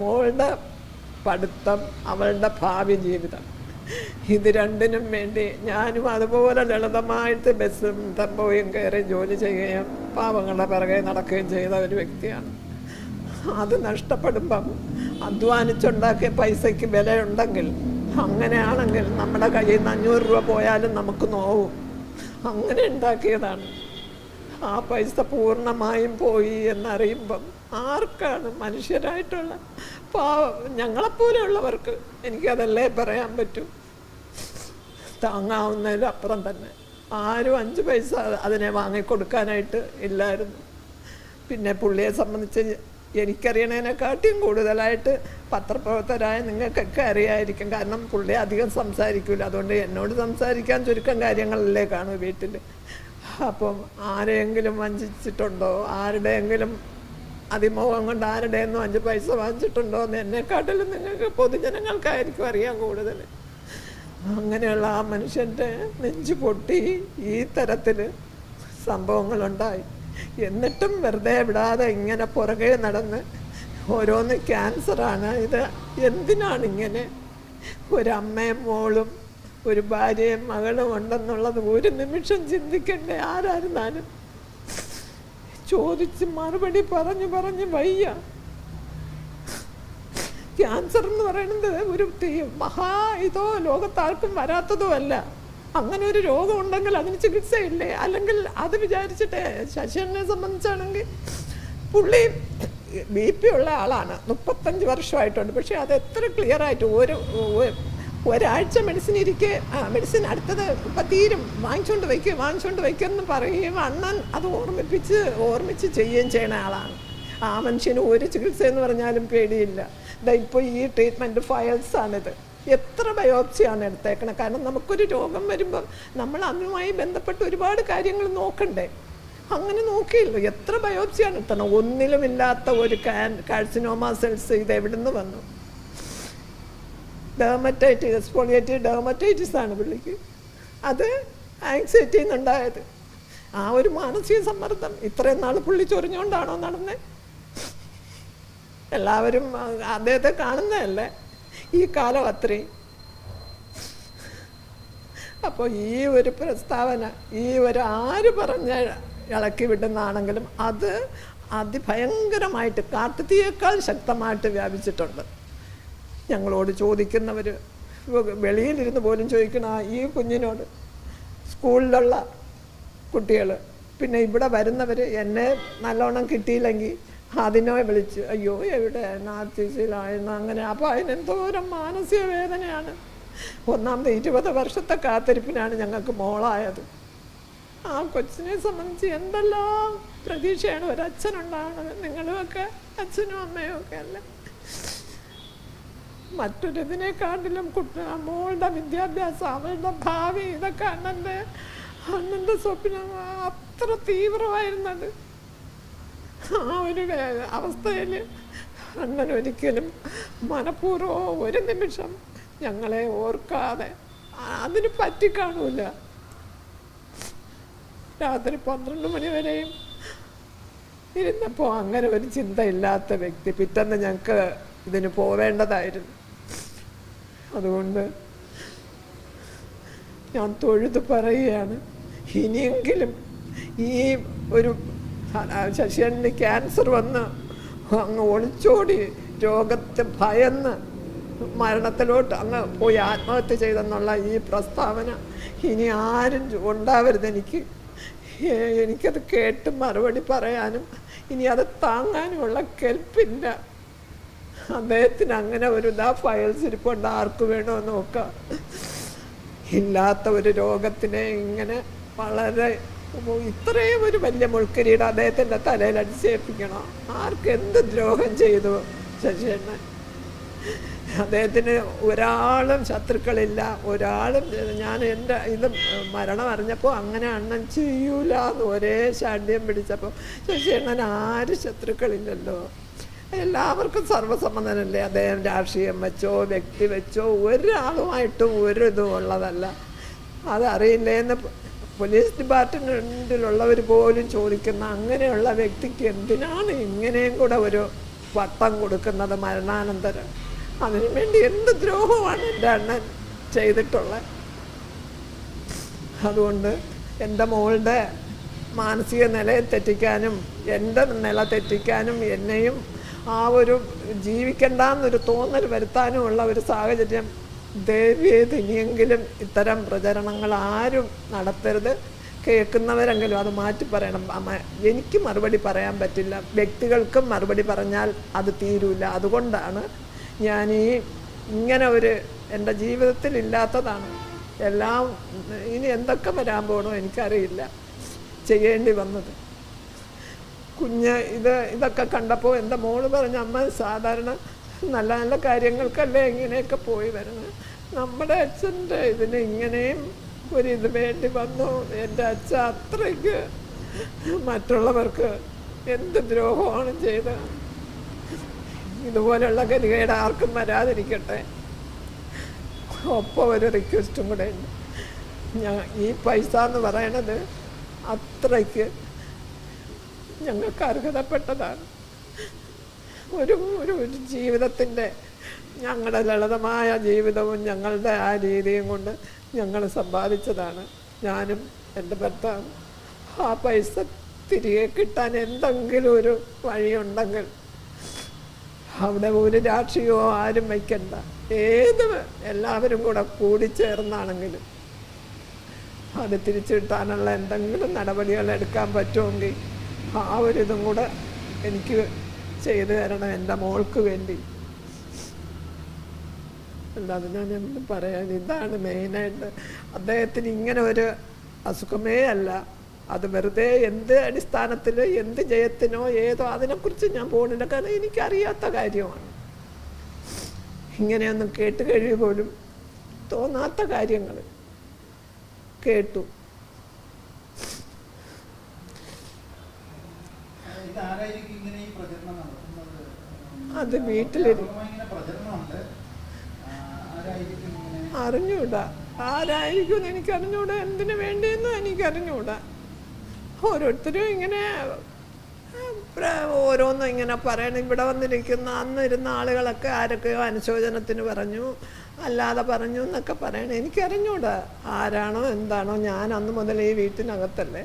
മോളുടെ പഠിത്തം അവളുടെ ഭാവി ജീവിതം. ഇത് രണ്ടിനും വേണ്ടി ഞാനും അതുപോലെ ലളിതമായിട്ട് ബസ്സും ടെമ്പോയും കയറി ജോലി ചെയ്യുകയും പാവങ്ങളുടെ പിറകെ നടക്കുകയും ചെയ്ത ഒരു വ്യക്തിയാണ്. അത് നഷ്ടപ്പെടുമ്പം അധ്വാനിച്ചുണ്ടാക്കിയ പൈസയ്ക്ക് വിലയുണ്ടെങ്കിൽ അങ്ങനെയാണെങ്കിൽ നമ്മുടെ കയ്യിൽ നിന്ന് അഞ്ഞൂറ് രൂപ പോയാലും നമുക്ക് നോവും. അങ്ങനെ ഉണ്ടാക്കിയതാണ്. ആ പൈസ പൂർണമായും പോയി എന്നറിയുമ്പം ആർക്കാണ് മനുഷ്യരായിട്ടുള്ള പാവം ഞങ്ങളെപ്പോലെയുള്ളവർക്ക് എനിക്കതല്ലേ പറയാൻ പറ്റൂ. താങ്ങാവുന്നതിലും അപ്പുറം തന്നെ. ആരും അഞ്ച് പൈസ അതിനെ വാങ്ങിക്കൊടുക്കാനായിട്ട് ഇല്ലായിരുന്നു. പിന്നെ പുള്ളിയെ സംബന്ധിച്ച് എനിക്കറിയണതിനെക്കാട്ടിയും കൂടുതലായിട്ട് പത്രപ്രവർത്തകരായ നിങ്ങൾക്കൊക്കെ അറിയായിരിക്കും. കാരണം പുള്ളി അധികം സംസാരിക്കില്ല അതുകൊണ്ട് എന്നോട് സംസാരിക്കാൻ ചുരുക്കം കാര്യങ്ങളല്ലേ കാണും വീട്ടിൽ അപ്പം ആരെയെങ്കിലും വഞ്ചിച്ചിട്ടുണ്ടോ? ആരുടെയെങ്കിലും അതിമോഹം കൊണ്ട് ആരുടെ ഒന്നും അഞ്ച് പൈസ വാങ്ങിച്ചിട്ടുണ്ടോ എന്ന് എന്നെക്കാട്ടിലും നിങ്ങൾക്ക് പൊതുജനങ്ങൾക്കായിരിക്കും അറിയാൻ കൂടുതൽ. അങ്ങനെയുള്ള ആ മനുഷ്യന്റെ നെഞ്ചു പൊട്ടി ഈ തരത്തിൽ സംഭവങ്ങളുണ്ടായി. എന്നിട്ടും വെറുതെ വിടാതെ ഇങ്ങനെ പുറകെ നടന്ന് ഓരോന്ന് ക്യാൻസറാണ്. ഇത് എന്തിനാണ് ഇങ്ങനെ? ഒരമ്മയും മോളും ഒരു ഭാര്യയും മകളും ഉണ്ടെന്നുള്ളത് ഒരു നിമിഷം ചിന്തിക്കണ്ടേ? ആരായിരുന്നാലും. ചോദിച്ച് മറുപടി പറഞ്ഞു പറഞ്ഞ് വയ്യ. ക്യാൻസർ എന്ന് പറയുന്നത് ഒരു മഹാ ഇതോ ലോകത്താർക്കും വരാത്തതോ അല്ല. അങ്ങനെ ഒരു രോഗം ഉണ്ടെങ്കിൽ അതിന് ചികിത്സയില്ലേ? അല്ലെങ്കിൽ അത് വിചാരിച്ചിട്ട് ശശിനെ സംബന്ധിച്ചാണെങ്കിൽ പുള്ളി ബി പി ഉള്ള ആളാണ്. മുപ്പത്തഞ്ച് വർഷമായിട്ടുണ്ട്. പക്ഷേ അത് എത്ര ക്ലിയർ ആയിട്ട് ഒരു ഒരാഴ്ച മെഡിസിൻ ഇരിക്കെ മെഡിസിൻ അടുത്തത് ഇപ്പം തീരും. വാങ്ങിച്ചുകൊണ്ട് വയ്ക്കുക വാങ്ങിച്ചുകൊണ്ട് വയ്ക്കുമെന്ന് പറയുകയും അണ്ണൻ അത് ഓർമ്മിപ്പിച്ച് ഓർമ്മിച്ച് ചെയ്യുകയും ചെയ്യുന്ന ആളാണ്. ആ മനുഷ്യന് ഒരു ചികിത്സ എന്ന് പറഞ്ഞാലും പേടിയില്ല. ഇതാ ഇപ്പോൾ ഈ ട്രീറ്റ്മെന്റ് ഫയൽസാണിത് എത്ര ബയോപ്സിയാണ് എടുത്തേക്കണത് കാരണം നമുക്കൊരു രോഗം വരുമ്പം നമ്മൾ അതുമായി ബന്ധപ്പെട്ട് ഒരുപാട് കാര്യങ്ങൾ നോക്കണ്ടേ? അങ്ങനെ നോക്കിയില്ല. എത്ര ബയോപ്സിയാണ് എടുത്തണം? ഒന്നിലുമില്ലാത്ത ഒരു കാൻ കാഴ്സിനോമ സെൽസ് ഇത് എവിടുന്ന് വന്നു? ഡെർമറ്റൈറ്റിസ് എക്സ്പോളിയേറ്റീവ് ഡെർമറ്റൈറ്റിസ് ആണ് പുള്ളിക്ക്. അത് ആങ്സൈറ്റിയിൽ നിന്നുണ്ടായത് ആ ഒരു മാനസിക സമ്മർദ്ദം. ഇത്രയും നാൾ പുള്ളി ചൊറിഞ്ഞുകൊണ്ടാണോ നടന്നത് എല്ലാവരും അദ്ദേഹത്തെ കാണുന്നതല്ലേ? ഈ കാലം അത്രയും. അപ്പോൾ ഈ ഒരു പ്രസ്താവന ഈ ഒരു ആര് പറഞ്ഞ ഇളക്കി വിടുന്നതാണെങ്കിലും അത് അതിഭയങ്കരമായിട്ട് കാട്ടുതീയേക്കാൾ ശക്തമായിട്ട് വ്യാപിച്ചിട്ടുണ്ട്. ഞങ്ങളോട് ചോദിക്കുന്നവർ വെളിയിലിരുന്ന് പോലും ചോദിക്കണ ഈ കുഞ്ഞിനോട് സ്കൂളിലുള്ള കുട്ടികൾ പിന്നെ ഇവിടെ വരുന്നവർ എന്നെ നല്ലോണം കിട്ടിയില്ലെങ്കിൽ അതിനെ വിളിച്ച് അയ്യോ എവിടെ നാർത്തിസിലായിരുന്നു അങ്ങനെ. അപ്പോൾ അതിനെന്തോരം മാനസിക വേദനയാണ്. ഒന്നാമത് ഇരുപത് വർഷത്തെ കാത്തിരിപ്പിനാണ് ഞങ്ങൾക്ക് മോളായത്. ആ കൊച്ചിനെ സംബന്ധിച്ച് എന്തെല്ലാം പ്രതീക്ഷയാണ് ഒരച്ഛനുണ്ടാകണത് നിങ്ങളുമൊക്കെ അച്ഛനും അമ്മയും ഒക്കെ അല്ലേ? മറ്റൊരിതിനെക്കാട്ടിലും കുട്ടി മോളുടെ വിദ്യാഭ്യാസം അവളുടെ ഭാവി ഇതൊക്കെ അണ്ണന്റെ അണ്ണന്റെ സ്വപ്നം അത്ര തീവ്രമായിരുന്നത്. ആ ഒരു അവസ്ഥയിൽ അണ്ണൻ ഒരിക്കലും മനഃപൂർവം ഒരു നിമിഷം ഞങ്ങളെ ഓർക്കാതെ അതിന് പറ്റിക്കാണൂല രാത്രി പന്ത്രണ്ട് മണി വരെയും ഇരുന്നപ്പോൾ അങ്ങനെ ഒരു ചിന്തയില്ലാത്ത വ്യക്തി പിറ്റന്ന് ഞങ്ങൾക്ക് ഇതിന് പോവേണ്ടതായിരുന്നു. അതുകൊണ്ട് ഞാൻ തൊഴുത് പറയുകയാണ്. ഇനിയെങ്കിലും ഈ ഒരു ശശിയന് ക്യാൻസർ വന്ന് അങ്ങ് ഒളിച്ചോടി രോഗത്തെ ഭയന്ന് മരണത്തിലോട്ട് അങ്ങ് പോയി ആത്മഹത്യ ചെയ്തെന്നുള്ള ഈ പ്രസ്താവന ഇനി ആരും ഉണ്ടാവരുത് എനിക്ക്. എനിക്കത് കേട്ട് മറുപടി പറയാനും ഇനി അത് താങ്ങാനുമുള്ള കെൽപ്പില്ല. അദ്ദേഹത്തിന് അങ്ങനെ ഒരു ഇതാ ഫയൽസ് ഇരിപ്പുണ്ട് ആർക്ക് വേണോ നോക്കാം. ഇല്ലാത്ത ഒരു രോഗത്തിനെ ഇങ്ങനെ വളരെ ഇത്രയും ഒരു വലിയ മുൾക്കരിയുടെ അദ്ദേഹത്തിന്റെ തലയിൽ അടിച്ചേൽപ്പിക്കണം ആർക്ക് എന്ത് ദ്രോഹം ചെയ്തു ശശിയണ്ണൻ? അദ്ദേഹത്തിന് ഒരാളും ശത്രുക്കളില്ല. ഒരാളും ഞാൻ എന്റെ ഇത് മരണം അറിഞ്ഞപ്പോൾ അങ്ങനെ അണ്ണൻ ചെയ്യൂല എന്ന് ഒരേ ശാഠ്യം പിടിച്ചപ്പോൾ ശശിയണ്ണൻ ആരും ശത്രുക്കളില്ലല്ലോ. എല്ലാവർക്കും സർവസമ്മതനല്ലേ അദ്ദേഹം രാഷ്ട്രീയം വെച്ചോ വ്യക്തി വെച്ചോ ഒരാളുമായിട്ടും ഒരു ഇതും ഉള്ളതല്ല. അതറിയില്ലേന്ന് പോലീസ് ഡിപ്പാർട്ട്മെന്റിലുള്ളവർ പോലും ചോദിക്കുന്ന അങ്ങനെയുള്ള വ്യക്തിക്ക് എന്തിനാണ് ഇങ്ങനെയും കൂടെ ഒരു വട്ടം കൊടുക്കുന്നത് മരണാനന്തരം? അതിനു വേണ്ടി എന്ത് ദ്രോഹമാണ് എന്റെ അണ്ണൻ ചെയ്തിട്ടുള്ളത്? അതുകൊണ്ട് എന്റെ മോളുടെ മാനസിക നിലയെ തെറ്റിക്കാനും എന്റെ നില തെറ്റിക്കാനും എന്നെയും ആ ഒരു ജീവിക്കണ്ടെന്നൊരു തോന്നൽ വരുത്താനുമുള്ള ഒരു സാഹചര്യം ദേവിയേത് ഇനിയെങ്കിലും ഇത്തരം പ്രചരണങ്ങൾ ആരും നടത്തരുത്. കേൾക്കുന്നവരെങ്കിലും അത് മാറ്റി പറയണം. എനിക്ക് മറുപടി പറയാൻ പറ്റില്ല. വ്യക്തികൾക്കും മറുപടി പറഞ്ഞാൽ അത് തീരൂല. അതുകൊണ്ടാണ് ഞാൻ ഈ ഇങ്ങനെ ഒരു എന്റെ ജീവിതത്തിൽ ഇല്ലാത്തതാണ്. എല്ലാം ഇനി എന്തൊക്കെ വരാൻ പോകണോ എനിക്കറിയില്ല. ചെയ്യേണ്ടി വന്നത്. കുഞ്ഞ് ഇത് ഇതൊക്കെ കണ്ടപ്പോൾ എന്റെ മോൾ പറഞ്ഞ അമ്മ സാധാരണ നല്ല നല്ല കാര്യങ്ങൾക്കല്ലേ ഇങ്ങനെയൊക്കെ പോയി വരുന്നത് നമ്മുടെ അച്ഛന്റെ ഇതിന് ഇങ്ങനെയും ഒരു ഇത് വേണ്ടി വന്നു. എന്റെ അച്ഛൻ അത്രയ്ക്ക് മറ്റുള്ളവർക്ക് എന്ത് ദ്രോഹമാണ് ചെയ്ത് ഇതുപോലെയുള്ള ഗതികേട് ആർക്കും വരാതിരിക്കട്ടെ. ഒപ്പം ഒരു റിക്വസ്റ്റും കൂടെ ഉണ്ട്. ഞാൻ ഈ പൈസ എന്ന് പറയണത് അത്രയ്ക്ക് ഞങ്ങൾക്ക് അർഹതപ്പെട്ടതാണ്. ഒരു ഒരു ജീവിതത്തിന്റെ ഞങ്ങളുടെ ലളിതമായ ജീവിതവും ഞങ്ങളുടെ ആ രീതിയും കൊണ്ട് ഞങ്ങൾ സമ്പാദിച്ചതാണ്. ഞാനും എന്റെ ഭർത്താവും. ആ പൈസ തിരികെ കിട്ടാൻ എന്തെങ്കിലും ഒരു വഴിയുണ്ടെങ്കിൽ അവിടെ ഒരു രാക്ഷിയോ ആരും വയ്ക്കണ്ട. ഏത് എല്ലാവരും കൂടെ കൂടിച്ചേർന്നാണെങ്കിലും അത് തിരിച്ചു കിട്ടാനുള്ള എന്തെങ്കിലും നടപടികൾ എടുക്കാൻ പറ്റുമെങ്കിൽ ആ ഒരു ഇതും കൂടെ എനിക്ക് ചെയ്തു തരണം എന്റെ മോൾക്ക് വേണ്ടി. അല്ലാതെ ഞാൻ എന്ത് പറയാൻ ഇതാണ് മെയിനായിട്ട് അദ്ദേഹത്തിന് ഇങ്ങനെ ഒരു അസുഖമേ അല്ല. അത് വെറുതെ എന്ത് അടിസ്ഥാനത്തിൽ എന്ത് ജയത്തിനോ ഏതോ അതിനെക്കുറിച്ച് ഞാൻ പോകുന്നില്ല കാരണം എനിക്കറിയാത്ത കാര്യമാണ്. ഇങ്ങനെയൊന്നും കേട്ട് കഴിയുമ്പോഴും തോന്നാത്ത കാര്യങ്ങൾ കേട്ടു ഇതാരായിരിക്കും ഇങ്ങനെ ഈ പ്രചരണം നടത്തുന്നത്? അത് വീട്ടിലിരി-? അറിഞ്ഞൂടാ. ആരായിരിക്കും എനിക്ക് അറിഞ്ഞൂടാ. എന്തിനു വേണ്ടിയെന്നും എനിക്ക് അറിഞ്ഞൂടാ. ഓരോരുത്തരും ഇങ്ങനെ ഓരോന്നും ഇങ്ങനെ പറയണം. ഇവിടെ വന്നിരിക്കുന്ന അന്ന് ഇരുന്ന ആളുകളൊക്കെ ആരൊക്കെയോ അനുശോചനത്തിന് പറഞ്ഞു അല്ലാതെ പറഞ്ഞു എന്നൊക്കെ പറയണം. എനിക്കറിഞ്ഞൂടാ ആരാണോ എന്താണോ. ഞാൻ അന്ന് മുതൽ ഈ വീട്ടിനകത്തല്ലേ.